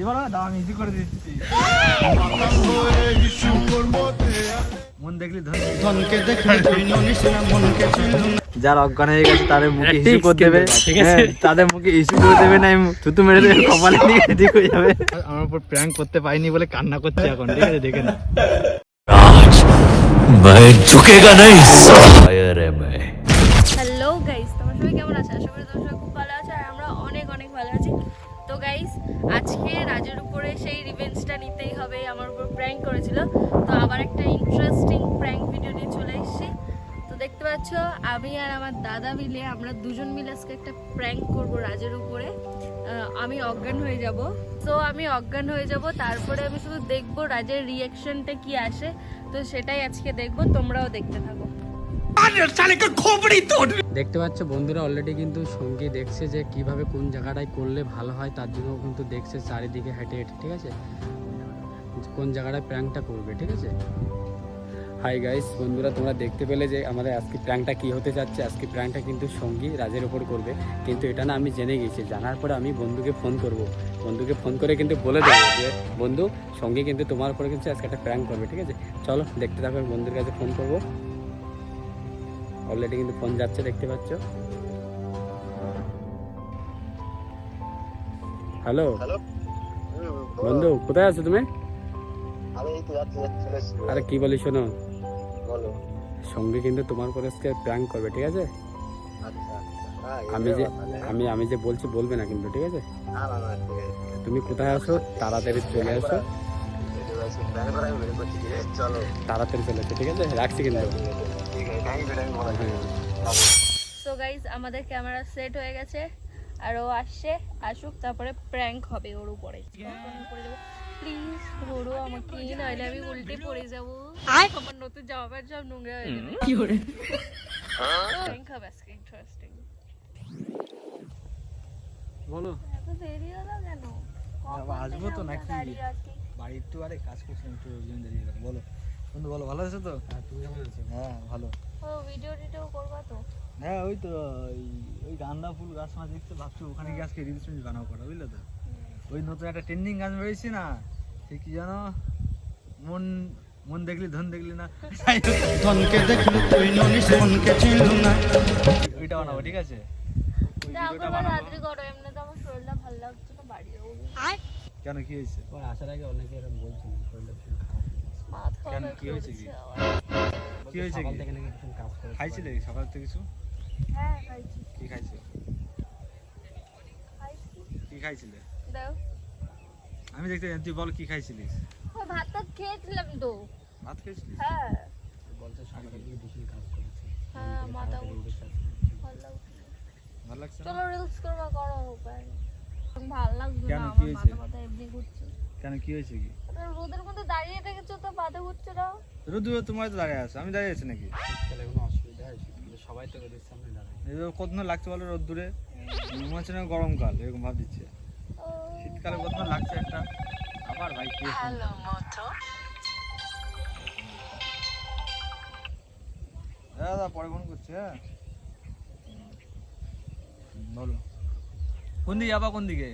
এবার দাও ইজি করে দিচ্ছি মন দেখলি ধনকে দেখলে তুই ননিস না মনকে যার অজ্ঞান হয়ে গেছে তাদের মুখে ইস্যু করে দেবে। ঠিক আছে? হ্যাঁ, তাদের মুখে ইস্যু করে দেবে না থুতু মেরে দেবে কপালে নিয়ে ঠিক হয়ে যাবে। আমার উপর প্র্যাঙ্ক করতে পাইনি বলে কান্না করছে এখন ঠিক আছে? দেখে না मैं झुकेगा नहीं शायर है मैं হ্যালো গাইস তোমরা সবাই কেমন আছো আশা করি তোমরা সবাই খুব ভালো আছো আর আমরা অনেক অনেক ভালো আছি তো গাইস আজকে রাজের উপরে সেই রিভেঞ্জটা নিতেই হবে আমার উপর প্র্যাঙ্ক করেছিল তো আবার একটা ইন্টারেস্টিং প্র্যাঙ্ক ভিডিও নিয়ে চলে এসেছি তো দেখতে পাচ্ছ আমি আর আমার দাদা মিলে আমরা দুজন মিলে আজকে একটা প্র্যাঙ্ক করব রাজের উপরে আহ, আমি অজ্ঞান হয়ে যাব। তো আমি অজ্ঞান হয়ে যাব। তারপরে আমি শুধু দেখব রাজের রিয়াকশনটা কি আসে। তো সেটাই আজকে দেখব। তোমরাও দেখতে থাকো। দেখতে পাচ্ছ বন্ধুরা অলরেডি কিন্তু সঙ্গী দেখছে যে কীভাবে কোন জায়গাটায় করলে ভালো হয় তার জন্য কিন্তু দেখছে চারিদিকে হেঁটে হেঁটে ঠিক আছে? কোন জায়গাটায় প্র্যাঙ্কটা করবে ঠিক আছে? হাই গাইস বন্ধুরা তোমরা দেখতে পেলে যে আমাদের আজকে প্র্যাঙ্কটা কি হতে যাচ্ছে। আজকে প্র্যাঙ্কটা কিন্তু সঙ্গী রাজের ওপর করবে। কিন্তু এটা না আমি জেনে গেছি জানার পরে আমি বন্ধুকে ফোন করব। বন্ধুকে ফোন করে কিন্তু বলে দেবো যে বন্ধু সঙ্গী কিন্তু তোমার উপরে কিন্তু আজকে একটা প্র্যাঙ্ক করবে ঠিক আছে? চলো দেখতে থাকো আমি বন্ধুর কাছে ফোন করব। অলরেডি কিন্তু ফোন যাচ্ছে দেখতে পাচ্ছ? হ্যালো বন্ধু কোথায় আছো তুমি? আরে কি বলি শোনো? বলো। সঙ্গে কিন্তু তোমার পরে আজকে প্র্যাঙ্ক করবে ঠিক আছে? আচ্ছা আচ্ছা। হ্যাঁ, আমি যে আমি আমি যে বলছি বলবে না কিন্তু ঠিক আছে? না না না ঠিক আছে তুমি কোথায় আসো তাড়াতাড়ি চলে আসো। তাড়াতাড়ি চলে আসো ঠিক আছে? রাখছি কিন্তু। হ্যাঁ। সো গাইজ আমাদের ক্যামেরা সেট হয়ে গেছে আর ও আসছে আসুক তারপরে প্র্যাঙ্ক হবে ওর উপরে। ধরো আমাকে নাহলে আমি উল্টে পড়ে যাব। আমার নতুন জামা প্যান্ট সব নোংরা হয়ে যাবে। কি করে আজকে ইন্টারেস্টিং বলো। এত দেরি হলো কেন? আসব তো নাকি? বাড়ি একটু আরে কাজ করছিলাম একটু বলো। বন্ধু বলো ভালো আছো তো? তুমি কেমন আছো? হ্যাঁ ভালো। ও ভিডিও টিডিও করবা তো? হ্যাঁ ওই তো ওই ওই গান্দা ফুল গাছ মাছ দেখতে ভাবছি ওখানে গিয়ে আজকে রিলস মিলস বানাবো করা বুঝলে তো? ওই নতুন একটা ট্রেন্ডিং গান বেরিয়েছে না? সে কি জানো? মন মন দেখলি ধন দেখলি না। ধনকে দেখলে তুই ননিস মনকে চিনলু না। ওইটা বানাবো ঠিক আছে? কেন কি হয়েছে? আসার আগে অনেকে এরকম বলছিল কেন, কি হয়েছে কি? কি হয়েছে কি? খাইছিলে সকাল থেকে কিছু? হ্যাঁ খাইছি। কি খাইছো। কি খাইছিলে? দাও। আমি দেখতে তুই বল কি খাইছিলিস? ও ভাত টাত খেয়েছিলাম তো। ভাত খাইছিলিস হ্যাঁ। বলছে সকাল থেকে ভীষণ কাজ করেছে। হ্যাঁ মাথা। ভালো লাগছে। ভালো লাগছে না? চলো রিলস করবা করো উপায় ভালো লাগছে কেন, না কি আমার হয়েছে? মাথা মাথা এমনি ঘুরছে। কেন কি হয়েছে কি? তো রোদের মধ্যে দাঁড়িয়ে থেকেছো তো মাথা ঘুরছে না রোদ তোমার তো দাঁড়িয়ে আছো আমি দাঁড়িয়ে আছি নাকি? তাহলে কোনো অসুবিধা হয় শীতকালে সবাই তো রোদের সামনে দাঁড়ায়। এই যে কত লাগছে বলো রোদ দূরে? মনে হচ্ছে না গরমকাল এরকম ভাব দিচ্ছে। শীতকালে কত লাগছে একটা। আবার ভাই কি দাদা পরে ফোন করছে হ্যাঁ? বলো। কোন দিকে যাবা কোন দিকে?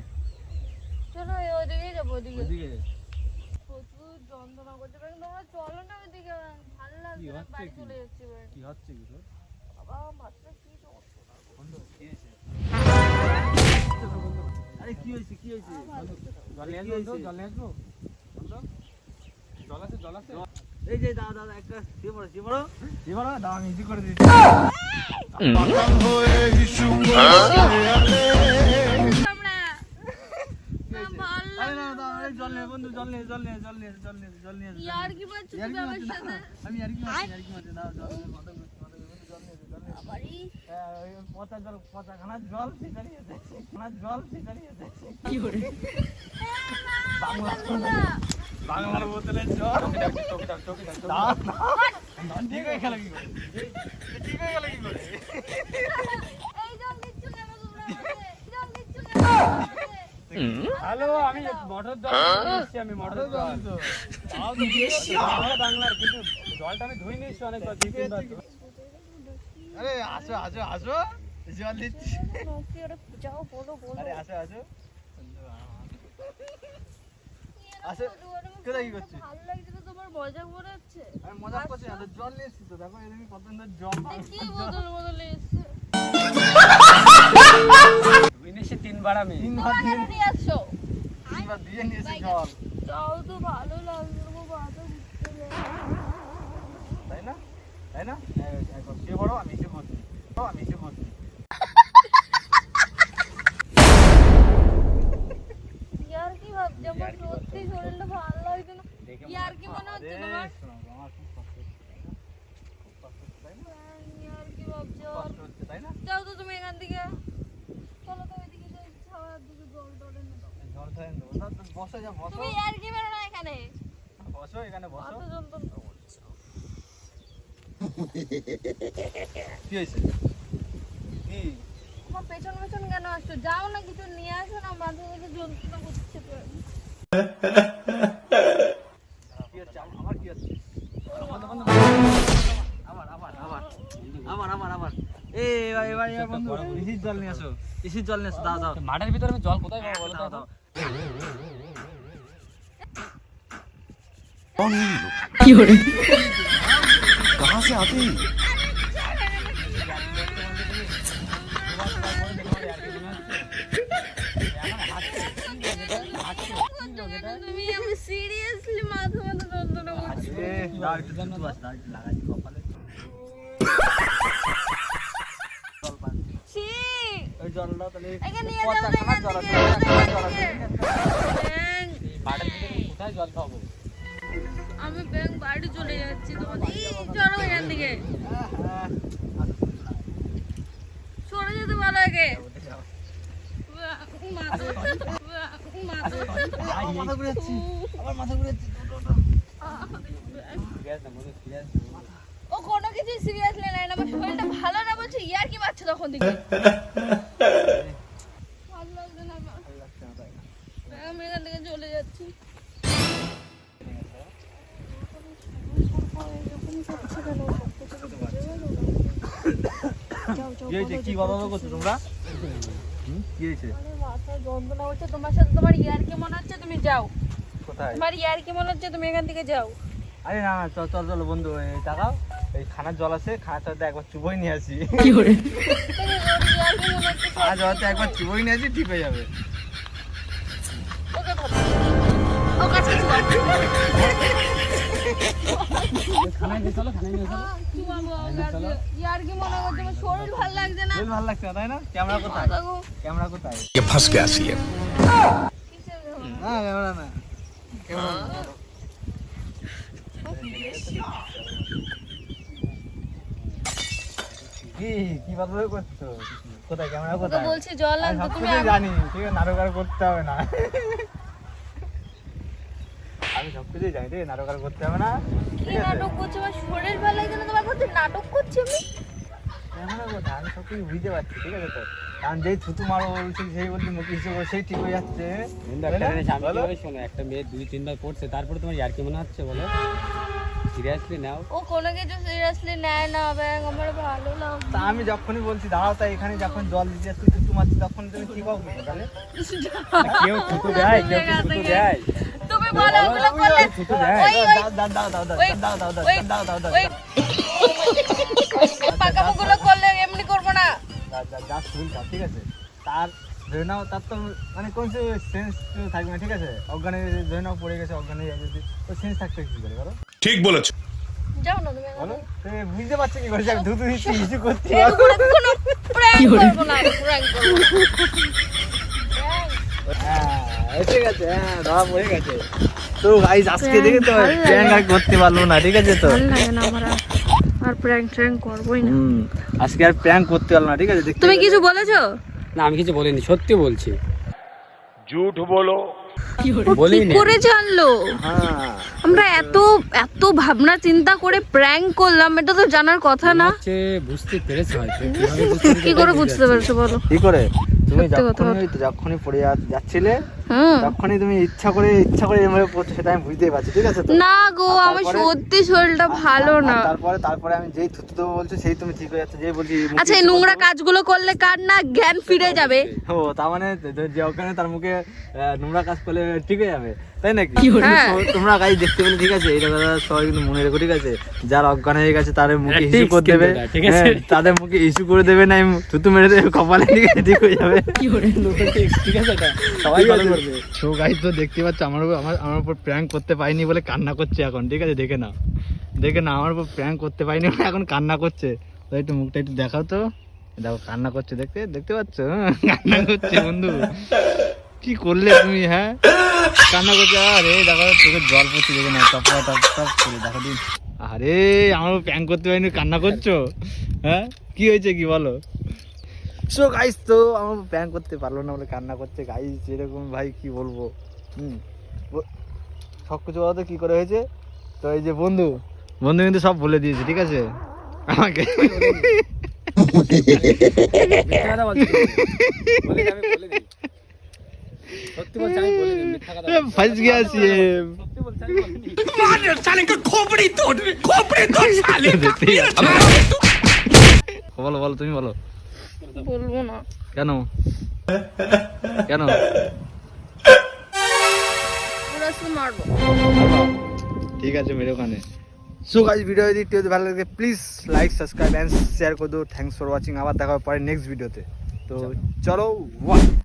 চলো ওদিকে যাব ওদিকে। ওইদিকে প্রচুর যন্ত্রণা করছে তোমরা চলো না ওইদিকে ভালো লাগছে না হচ্ছে বাড়ি কি? চলে যাচ্ছি কি হচ্ছে কি তোর? বাবা মাথা কি সমস্যা? বন্ধু কি হয়েছে আরে কি হয়েছে কি হয়েছে? জল নিয়ে কি আসব? জল নিয়ে আসব? জল আছে জল আছে। এই যে দাদা দাদা একটা পড়ো শুয়ে পড়ো দাদা আমি ইজি করে দিচ্ছি। আমরা আরে কি বাংলার বোতলে জল। ঠিক হয়ে গেল কি করে ঠিক হয়ে গেল কি করে? হ্যালো আমি মটর জল নিচ্ছি আমি মোটর জল তো বাংলার কিন্তু জলটা আমি ধুই নিয়েছি অনেকবার। আরে আসো আসো আসো। জল দিচ্ছি। যাও বলো বলো আরে আসো আসো। আসো। কোথায় কি করছিস ভালো লাগছে তো তোমার মজা হচ্ছে আমি মজা করছি না জল নিয়ে এসেছি তো। দেখো কত সুন্দর জল কি বদল বদলে এসছে তিনবার আমি তিনবার দিয়ে তিনবার দিয়ে নিয়ে এসেছি জল তো ভালো লাগছে গো বাবা বুঝতে তাই না তাই না এক- একবার শুয়ে পড়ো আমি এসে করছি আমি এসে করছি ইয়ার কি ভাবছি আমার সত্যি শরীরটা ভালো লাগছে না ইয়ার কি মনে হচ্ছে আরে, তোমার শোনো, আমার খুব কষ্ট হচ্ছে, তাই না? খুব কষ্ট হচ্ছে, তাই না? ইয়ার কি ভাবছ কষ্ট হচ্ছে, তাই না? যাও তো তুমি এখান থেকে। চলো তো ওইদিকে যাই ছাওয়ার দিকে জল এই জল খাই না, ওটা বসো যা বসো। তুমি ইয়ার কি বেরো না এখানে? বসো এখানে বসো। অত যন্ত্রণা। করছ কি হয়েছে? কি? আমার পেছন পেছন কেন আসছো? যাও না কিছু নিয়ে আসো না মাঝে মাঝে যন্ত্রণা করছে জল নিয়ে আসো ইসির জল নিয়ে আসো দাও দাও। মাঠের ভিতরে আমি জল কোথায় পাবো বলো দাও দাও। তুমি আমি সিরিয়াসলি মাথা মাথা যন্ত্রণা করছে। এ একটু বাস দাও একটু কপালে জল পান ছি ওই জলটা তাহলে একে নিয়ে পচা যাও তো খানা এখান জল থেকে, আছে, এখান খানা জল আছে, থেকে। ঠিক আছে? ব্যাং, মাঠের ভিতরে কোথায় জল পাবো আমি ব্যাংক বাড়ি চলে যাচ্ছি তোমাদের এই চলো এখান থেকে। সরে যেতে ভালো আগে ও কোনো কিছু সিরিয়াসলি নেয় না আমার শরীরটা ভালো না বলছে ইয়ার কি মারছে তখন থেকে ভালো লাগছে না আমার। আমি এখান থেকে চলে যাচ্ছি কি কথা করছ তোমরা? কি হয়েছে? যন্ত্রণা হচ্ছে তোমার সাথে তোমার ইয়ার কি মনে হচ্ছে? তুমি যাও। কোথায়? তোমার ইয়ার কি মনে হচ্ছে? তুমি এখান থেকে যাও। আরে না চল চল চল বন্ধু এই তাকাও। এই খানার জল আছে খানার জলটা একবার চুবই নিয়ে আসি। কি মনে খানার জলটা একবার চুবই নিয়ে আসি ঠিক হয়ে যাবে। ওকে ও কাছে খানায় নিয়ে চলো খানায় নিয়ে চলো। ইয়ার কি মনে করছে আমার শরীর ভালো লাগছে না। বেশ ভালো লাগছে না, তাই না? ক্যামেরা কোথায়? ক্যামেরা কোথায়? না ক্যামেরা না। ক্যামেরা কি কি করছ? কোথায়? ক্যামেরা কোথায়? বলছি জল আনতে তুমি জানি ঠিক আছে? নাটক আর করতে হবে না। আমি সব কিছুই জানি ঠিক নাটক আর করতে হবে না। কি নাটক করছে? আমার শরীর ভালো লাগছে না তোমার কাছে নাটক করছি আমি? আমি সব কিছু বুঝতে পারছি ঠিক আছে তো? কারণ যেই থুতু মারো বলছি সেই বলছি মুখ সেই ঠিক হয়ে যাচ্ছে। একটা না? শোনো মেয়ে দুই তিনবার পড়ছে তারপরে তোমার ইয়ার কি মনে হচ্ছে? বলো। সিরিয়াসলি নাও। ও কোনো কিছু সিরিয়াসলি নেয় না ব্যাং আমার ভালো তা আমি যখনই বলছি দাঁড়াও তাই এখানে যখন জল দিতে যাচ্ছি থুতু মারছি তখন তুমি ঠিক হবে তাহলে কেউ থুতু দেয় কেউ কি থুতু দেয়। তুমি বলো ওগুলো করলে ওই ওই করলে এমনি করব না। যা যা ঠিক আছে? তার ধরে নাও তার তো মানে কোন সেন্স থাকবে না ঠিক আছে? অজ্ঞানে ধরে নাও পড়ে গেছে অজ্ঞানে যাবে ওই সেন্স থাকতে কি করে বলো? ঠিক বলেছ। যাও না তুমি বলো তুমি বুঝতে পারছ কি করছি আমি ধুতু দিচ্ছি কিছু করছি কোনো প্র্যাঙ্ক করব না প্র্যাঙ্ক করব। হ্যাঁ। এসে গেছে হ্যাঁ ধরা পড়ে গেছে। তো গাইস আজকে দেখে তো প্র্যাঙ্ক আর করতে পারল না ঠিক আছে তো? আর। প্র্যাঙ্ক ট্র্যাঙ্ক করবোই না। আজকে আর প্র্যাঙ্ক করতে পারল না ঠিক আছে? তুমি কিছু বলেছ? না আমি কিছু বলিনি সত্যি বলছি। কি বলিনি। করে জানলো? হ্যাঁ। আমরা এত এত ভাবনা চিন্তা করে প্র্যাঙ্ক করলাম এটা তো জানার কথা না। বুঝতে পেরেছে কি করে বুঝতে পারছ বলো? কি করে? তুমি যখনই যখনই পড়ে যাচ্ছিলে তখনই তুমি ইচ্ছা করে ইচ্ছা করে এভাবে পড়ছো সেটা আমি বুঝতেই পারছি ঠিক আছে না গো আমার সত্যি শরীরটা ভালো না। তারপরে তারপরে আমি যেই থুতু দেবো বলছো সেই তুমি ঠিক হয়ে যাচ্ছে যেই বলছি আচ্ছা এই নোংরা কাজগুলো করলে কার না জ্ঞান ফিরে যাবে? ও তার মানে যে- ওখানে তার মুখে নোংরা কাজ করলে ঠিক হয়ে যাবে তাই নাকি? হ্যাঁ। তোমরা গাই দেখতে পেলে ঠিক আছে? এটা কথা সবাই কিন্তু মনে রেখো ঠিক আছে? যার অজ্ঞান হয়ে গেছে তাদের মুখে ইস্যু করে দেবে। ঠিক আছে? হ্যাঁ, তাদের মুখে ইস্যু করে দেবে না থুতু মেরে দেবে কপালে ঠিক আছে ঠিক হয়ে যাবে। ঠিক আছে সবাই ঠিক ভালো করবে? তো গাইস তো দেখতে পাচ্ছ, আমার উপর আমার আমার উপর প্র্যাঙ্ক করতে পাইনি বলে কান্না করছে এখন, ঠিক আছে? দেখে না দেখে না আমার উপর প্র্যাঙ্ক করতে পাইনি বলে এখন কান্না করছে। তো একটু মুখটা একটু দেখাও তো। দেখো, কান্না করছে দেখতে দেখতে পাচ্ছ? কান্না করছে বন্ধু। কি করলে তুমি হ্যাঁ? কান্না করছে, আরে দেখো তোকে জল পড়ছে, দেখে না টপ টপ টপ করে, দেখো দিন। আরে, আমার প্র্যাঙ্ক করতে পারিনি কান্না করছ? হ্যাঁ? কি হয়েছে কি বলো? সো গাইস তো আমার প্র্যাঙ্ক করতে পারল না বলে কান্না করছে। গাইস এরকম ভাই কি বলব? হুম। সব কিছু বলতো কি করে হয়েছে? তো এই যে বন্ধু বন্ধু কিন্তু সব বলে দিয়েছে ঠিক আছে? আমাকে। বলছি। আমি বলে দিই। বলো বলো তুমি বলো। বলব না। কেন? কেন? ঠিক আছে মেরে ওখানে সো গাইজ ভিডিও যদি একটু ভালো লাগে please like subscribe and share করে দেবো থ্যাংকস ফর ওয়াচিং আবার দেখা হবে পরে নেক্সট ভিডিওতে তো। চলো ওয়ান